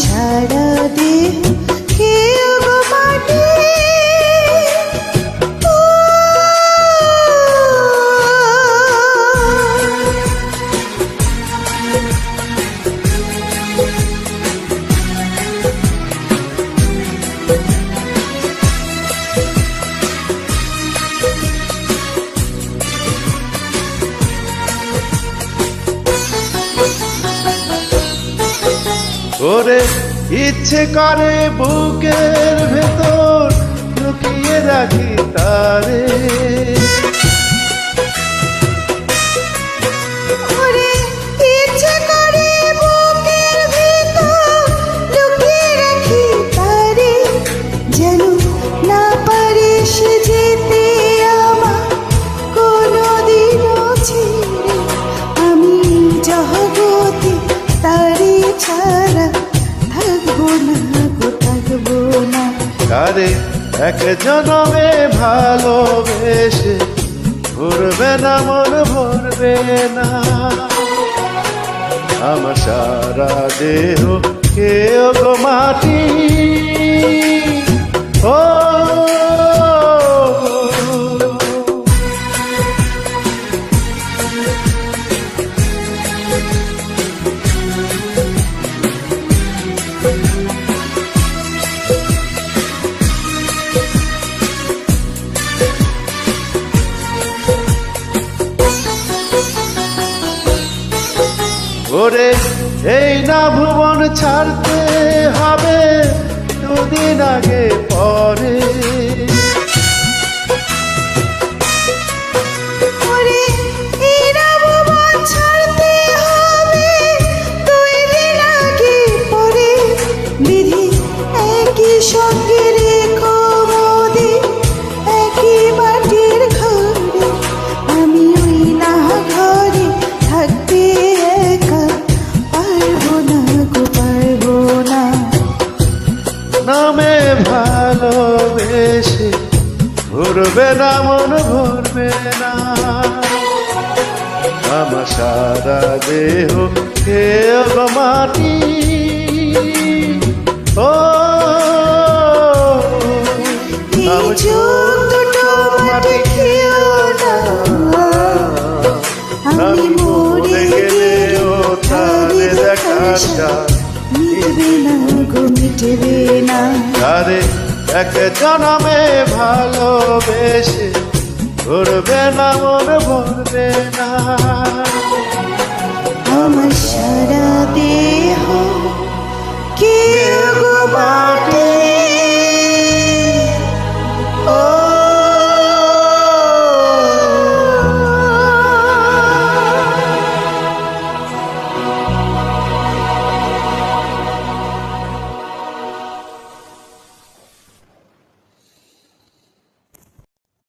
সারা দেহ করে ইচ্ছে করে বুকের ভিতর লুকিয়ে রাখি তারে। যেন না পারে সে যেতে কারে এক জনমে ভালোবেসে ঘুরবে না, মন ভরবে না। আমার সারা দেহ, কেউ মাটি। ও ওরে এই না ভুবন ছাড়তে হবে দুদিন আগে পরে। ওরে নামে ভালোবেসে ঘুরবে না মন ভরবে না। আমার সারা দেহ মাটি। ও মাটি খেও না আমি মরে গেলে ও তারে দেখার চায় মিটবে না গো মিটবে না। আরে এক জনমে ভালোবেসে ঘুরবে না মন ভরবে না। আমার সারা